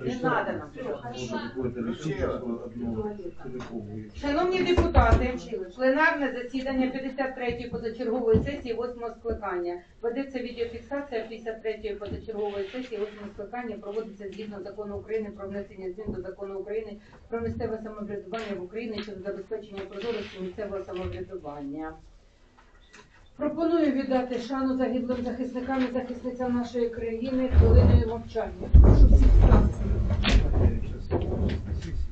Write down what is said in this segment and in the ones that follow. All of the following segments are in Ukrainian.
надо нам. Шановні депутати, пленарне засідання 53-ї позачергової сесії 8 скликання. Ведеться відеофіксація 53-ї позачергової сесії 8 скликання проводиться згідно закону України про внесення змін до закону України про місцеве самоврядування в Україні щодо забезпечення прозорості місцевого самоврядування. Пропоную віддати шану загиблим захисникам і захисницям нашої країни хвилиною мовчання. Прошу всіх Thank you.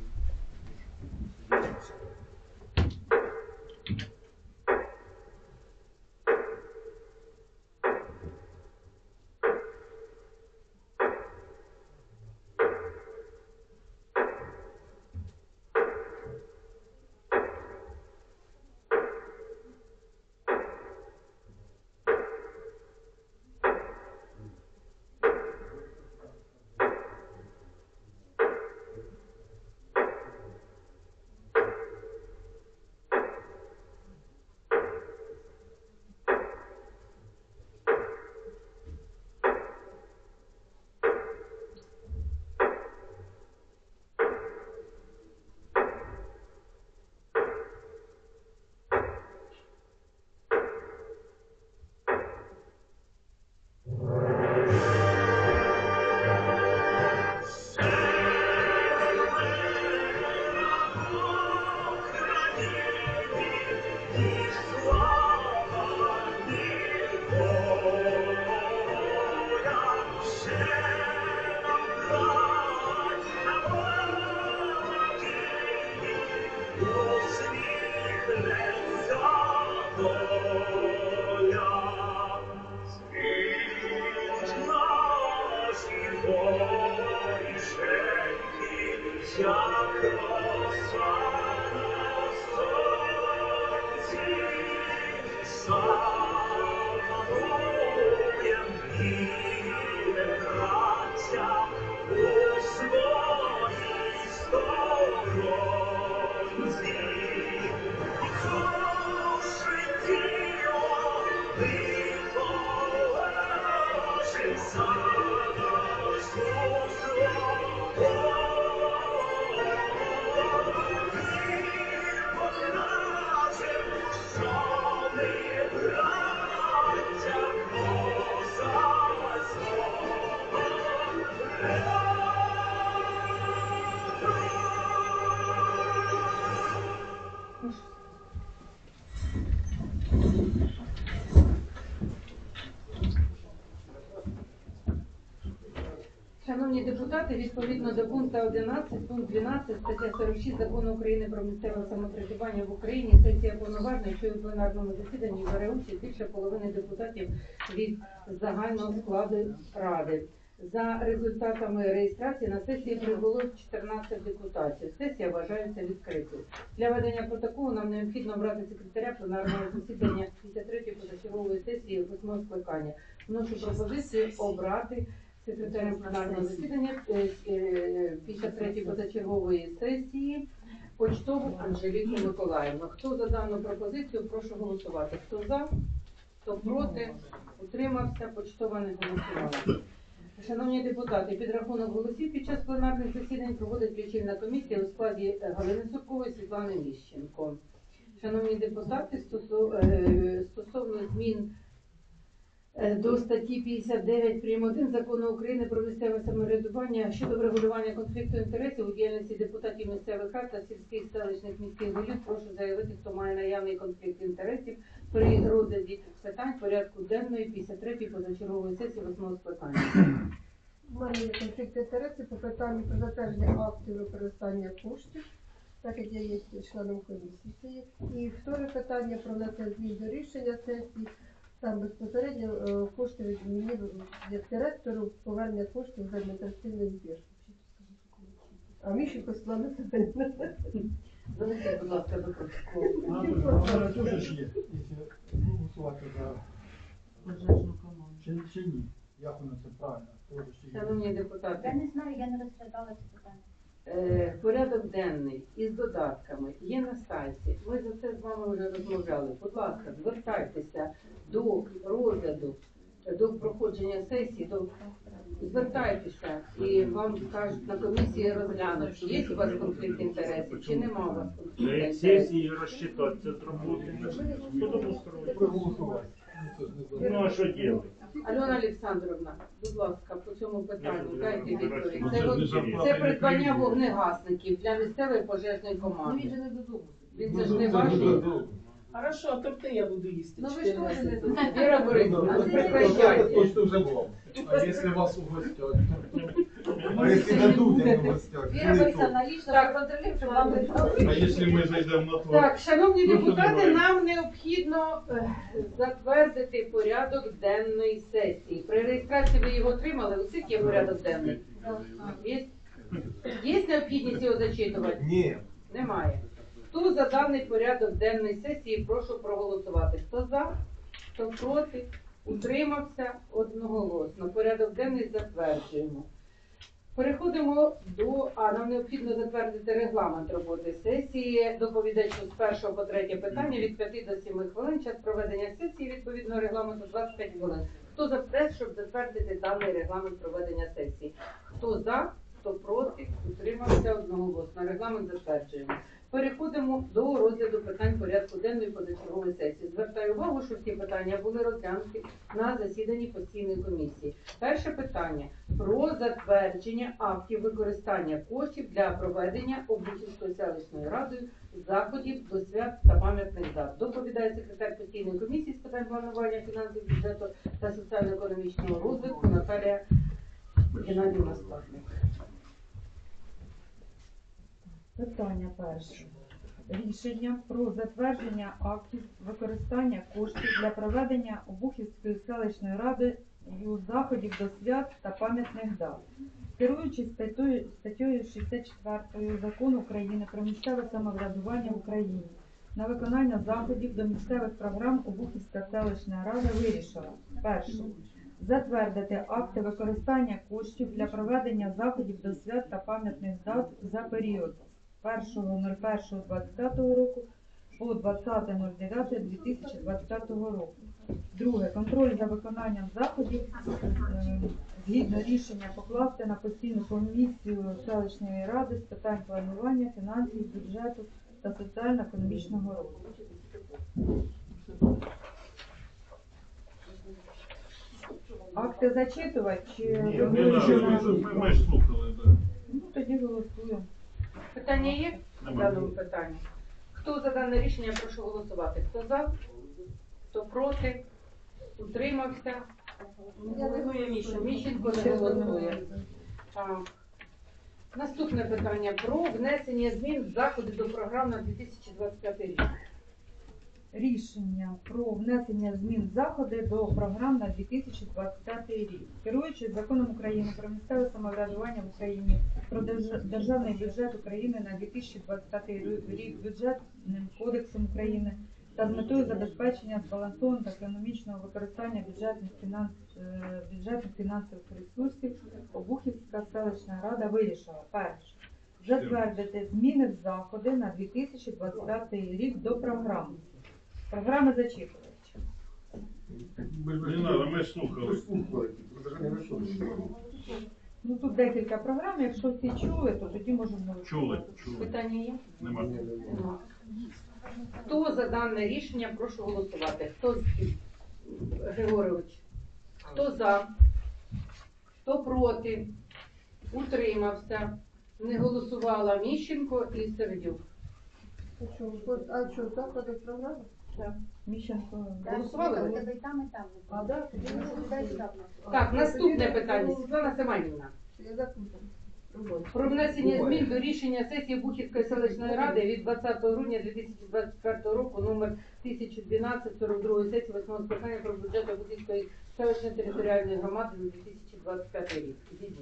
Встати. Шановні депутати, відповідно до пункту 11, пункт 12, стаття 46 Закону України про місцеве самоврядування в Україні, сесія повноважна, що у пленарному засіданні бере участь більше половини депутатів від загального складу Ради. За результатами реєстрації на сесії прибуло 14 депутатів. Сесія вважається відкритою. Для ведення протоколу нам необхідно обрати секретаря пленарного засідання 53-ї позачергової сесії 8 скликання. Вношу пропозицію обрати секретарем пленарного засідання е, е, 53-ї позачергової сесії Почтову Анжеліку Миколаївну. Хто за дану пропозицію, прошу голосувати. Хто за, хто проти, утримався, почтова не голосувала. Шановні депутати, підрахунок голосів під час пленарних засідань проводить лічильна комісія у складі Галини Суркової Світлани Міщенко. Шановні депутати, е, стосовно змін до статті 59 прим. 1 закону України про місцеве самоврядування щодо врегулювання конфлікту інтересів у діяльності депутатів місцевих рад та сільських селищних міських голів. Прошу заявити, хто має наявний конфлікт інтересів при розгляді питань порядку денної 53-ї позачергової сесії 8 скликання. У мене є конфлікт інтересів по питанню про затвердження актів використання коштів, так як я є членом комісії. І вторе питання про внесення змін до рішення сесії. Там безпосередньо е, кошти від мені як директору повернення коштів за адміністративний збір. А Міщенко Світлана Семенівна. Занесіть, будь ласка, до протоколу. Голосувати за Пожежну команду. чи, ні. Як воно це правильно? Шановні депутати, Я не знаю, я не розглядала це питання. Е, порядок денний із додатками є на сайті. Ми за це з вами вже розмовляли. Будь ласка, звертайтеся до розгляду до проходження сесії, то звертайтеся і вам скажуть на комісії розглянуть, чи є у вас конфлікт інтересів, чи нема у вас конфлікту інтересів. сесії розчитатися зробити. Проголосувати. Ну а що робити? Альона Олександровна, будь ласка, по цьому питанню дайте відповідь. Ну, Це, це от- це придбання вогнегасників для місцевої пожежної Ну команди. він же не додому. Він це ж не важливо. Хорошо, а торти я буду їсти. Ну ви ж теж не додому. Віра Борисовна, ну Це прекращайте. точно вже було. А если вас угостят? А якщо дадуть, а не гостять? Віра Борисовна, лично Так. проконтролюємо, щоб вам А если мы зайдем на твой? Так, шановні Ну, депутати, нам необхідно е, затвердити порядок денної сесії. При реєстрації ви його отримали, у всіх є порядок денний. Є, є необхідність його зачитувати? Ні. Немає. Хто за даний порядок денної сесії, прошу проголосувати. Хто за, хто проти, утримався одноголосно. Порядок денний затверджуємо. Переходимо до, а нам необхідно затвердити регламент роботи сесії. Доповідачу з першого по третє питання від 5 до 7 хвилин. Час проведення сесії відповідно регламенту 25 хвилин. Хто за те, щоб затвердити даний регламент проведення сесії? Хто за, хто проти, утримався одноголосно. Регламент затверджуємо. Переходимо до розгляду питань порядку денної позачергової сесії. Звертаю увагу, що всі питання були розглянуті на засіданні постійної комісії. Перше питання про затвердження актів використання коштів для проведення Обухівської селищною радою заходів до свят та пам'ятних дат. Доповідає секретар постійної комісії з питань планування фінансів, бюджету та соціально-економічного розвитку Наталія Геннадіївна Стахник. Питання перше. Рішення про затвердження актів використання коштів для проведення Обухівської селищної ради заходів до свят та пам'ятних дат. Керуючись статтею, статтею 64 закону України про місцеве самоврядування в Україні на виконання заходів до місцевих програм Обухівська селищна рада вирішила перше затвердити акти використання коштів для проведення заходів до свят та пам'ятних дат за період з 1.01.25 року по 20.09.2025 року. Друге, контроль за виконанням заходів е, згідно рішення покласти на постійну комісію селищної ради з питань планування, фінансів, бюджету та соціально-економічного розвитку. Акти зачитувати чи Ні, не вирішили? надо, ми, ми ж слухали, да. Ну, тоді голосуємо. Питання є в даному питанні? Хто за дане рішення, прошу голосувати. Хто за, хто проти, утримався? Голосує. Міщенко не голосує. Так. Наступне питання про внесення змін в заходи до програм на 2025 рік. Рішення про внесення змін заходи до програм на 2025 рік. Керуючись законом України про місцеве самоврядування в Україні, про державний бюджет України на 2025 рік, бюджетним кодексом України та з метою забезпечення збалансованого та економічного використання бюджетних фінанс е, бюджетних фінансових ресурсів, Обухівська селищна рада вирішила перше затвердити зміни в заходи на 2025 рік до програми. Програми зачитувачі. Не надо, ми слухали. Ну тут декілька програм. Якщо всі чули, то тоді можемо Чули, чули. Питання є? Нема. Нема. Хто за дане рішення, прошу голосувати. Хто з Григорович? Хто за? Хто проти? Утримався. Не голосувала Міщенко і Сердюк. А що, а що, заходи програми? Голосували. А, да, сюди. Так, наступне питання. Світлана Семенівна. Про внесення змін до рішення сесії Бухівської селищної ради від 20 грудня 2024 року номер 1012 42 сесії 8 скликання про бюджет Бухівської селищної територіальної громади на 2025 рік. Зі.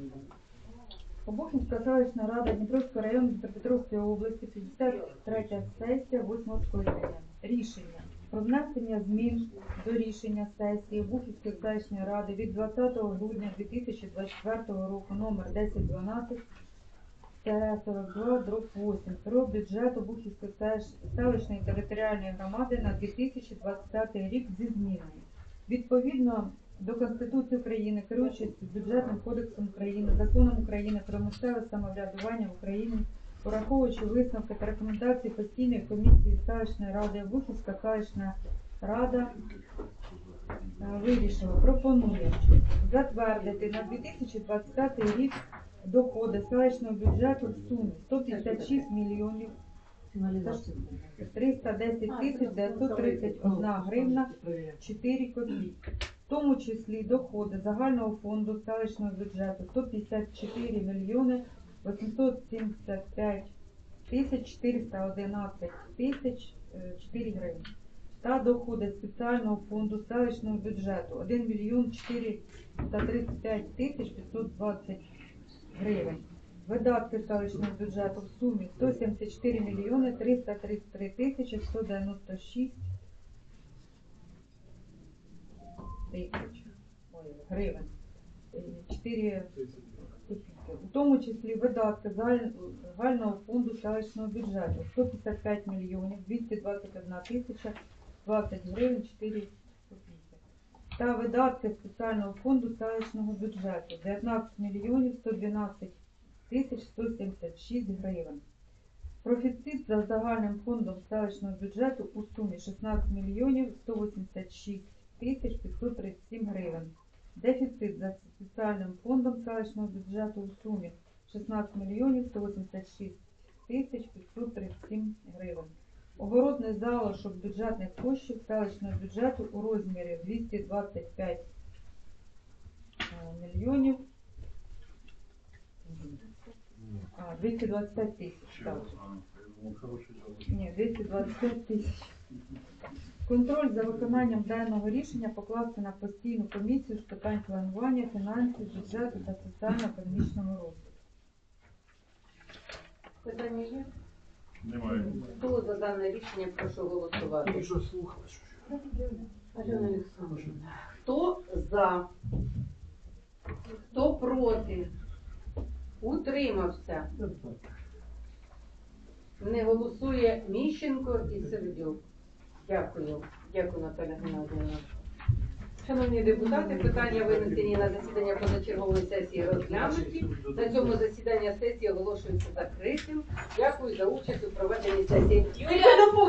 Обухівська селищна рада Дніпровського району Дніпропетровської області, 53 сесія 8 скликання. Рішення про внесення змін до рішення сесії Обухівської селищної ради від 20 грудня 2024 року номер 1012 42 дроб 8 про бюджет Обухівської селищ- селищної територіальної громади на 2025 рік зі змінами. Відповідно до Конституції України, керуючись бюджетним кодексом України, законом України про місцеве самоврядування в Україні, враховуючи висновки та рекомендації постійної комісії селищної ради, Бухівська селищна рада е, вирішила, пропонує затвердити на 2025 рік доходи селищного бюджету в сумі 156 мільйонів 310 тисяч 931 гривна 4 копійки. В тому числі доходи загального фонду селищного бюджету 154 мільйони 875 тисяч 411 тисяч е, 4 гривні. Та доходи спеціального фонду селищного бюджету 1 мільйон 435 тисяч 520 гривень. Видатки селищного бюджету в сумі 174 мільйони 333 тисячі 196 тисяч гривень. Е, 4 У тому числі видатки загального фонду селищного бюджету 155 мільйонів 221 тисяча 20 гривень 4 копійки. Та видатки спеціального фонду селищного бюджету 19 мільйонів 112 тисяч 176 гривень. Профіцит за загальним фондом селищного бюджету у сумі 16 мільйонів 186 тисяч 537 гривень. Дефіцит за спеціальним фондом селищного бюджету у сумі 16 мільйонів 186 тисяч 537 гривень. Оборотний залишок бюджетних коштів селищного бюджету у розмірі 225 е, мільйонів а, 225 тисяч, так. Ні, 225 тисяч. Контроль за виконанням даного рішення покласти на постійну комісію з питань планування, фінансів, бюджету та соціально-економічного розвитку. Питання є? Немає. Хто за дане рішення прошу голосувати? Ти що слухала? Альона Олександровна, хто за? Хто проти? Утримався. Не голосує Міщенко і Сердюк. Дякую. Дякую, Наталя Геннадійовна. Шановні депутати, питання винесені на засідання позачергової сесії розглянуті. На цьому засідання сесії оголошується закритим. Дякую за участь у проведенні сесії.